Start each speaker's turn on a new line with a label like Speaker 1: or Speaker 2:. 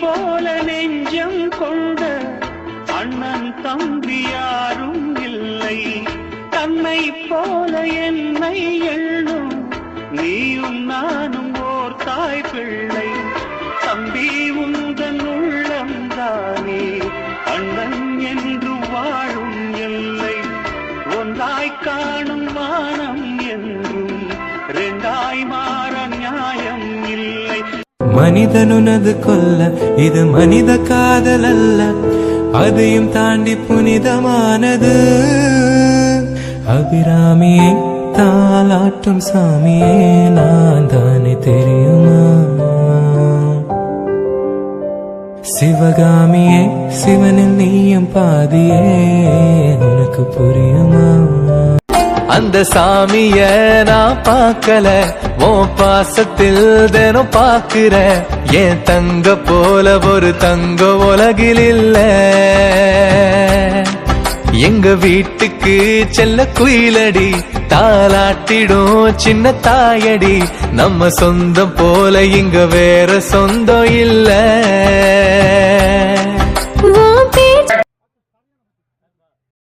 Speaker 1: போல நெஞ்சம் கொண்ட அண்ணன் தம்பி யாரும் இல்லை. தன்னை போல என்னை எண்ணும் நீயும் நானும் ஓர் தாய் பிள்ளை. தம்பி உந்தன் உள்ளம்தானே அண்ணன் என்று வாழும் இல்லை. ஒன்றாய் காணும் வானம் என்று
Speaker 2: மனிதனுனது கொல்ல இது மனித காதல் அல்ல அதையும் தாண்டி புனிதமானது. அபிராமியை தாளாட்டும் சாமியே நான் தானே தெரியுமா? சிவகாமியே சிவனில் நீயும் பாதியே உனக்கு புரியுமா? அந்த சாமிய நான் பார்க்கல. ஓ பாசத்தில் தினம் பார்க்கிற என் தங்க போல ஒரு தங்க உலகில் இல்ல. எங்க வீட்டுக்கு செல்ல குயிலடி. தாளாட்டிடும் சின்ன தாயடி. நம்ம சொந்தம் போல இங்க வேற சொந்தம் இல்லை.